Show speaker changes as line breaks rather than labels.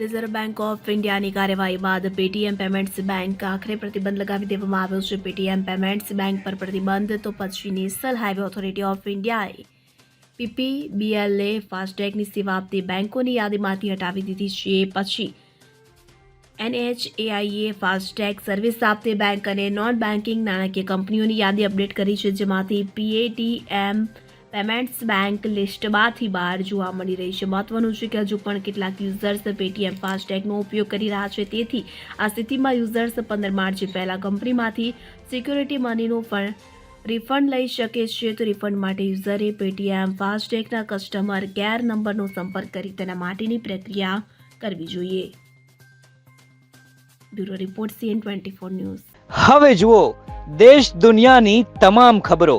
Reserve bank of ઇન્ડિયાની કાર્યવાહી બાદ પેટીએમ પેમેન્ટ્સ બેંક આખરે પ્રતિબંધ લગાવી દેવામાં આવ્યો છે. પેટીએમ પેમેન્ટ્સ બેંક પર પ્રતિબંધ તો પછી નેશનલ હાઈવે ઓથોરિટી ઓફ ઇન્ડિયાએ પીપીબીએલએ ફાસ્ટેગની સેવા આપતી બેંકોની યાદીમાંથી હટાવી દીધી છે. પછી એનએચએઆઈએ ફાસ્ટેગ સર્વિસ આપતી બેંક અને નોન બેન્કિંગ નાણાકીય કંપનીઓની યાદી અપડેટ કરી છે, જેમાંથી પીએટીએમ પેમેન્ટ્સ બેંક લિસ્ટમાંથી બહાર જોવા મળી રહી છે. મહત્વનું છે કે હજુ પણ કેટલાક યુઝર્સ પેટીએમ ફાસ્ટેગનો ઉપયોગ કરી રહ્યા છે. તેથી આ સ્થિતિમાં યુઝર્સ પંદર માર્ચ પહેલાં કંપનીમાંથી સિક્યુરિટી મનીનું પણ રિફંડ લઈ શકે છે. તો રિફંડ માટે યુઝરે પેટીએમ ફાસ્ટેગના કસ્ટમર કેર નંબરનો સંપર્ક કરી તેના માટેની પ્રક્રિયા કરવી જોઈએ. Bureau report CN twenty four news.
હવે જુઓ, દેશ દુનિયાની તમામ ખબરો.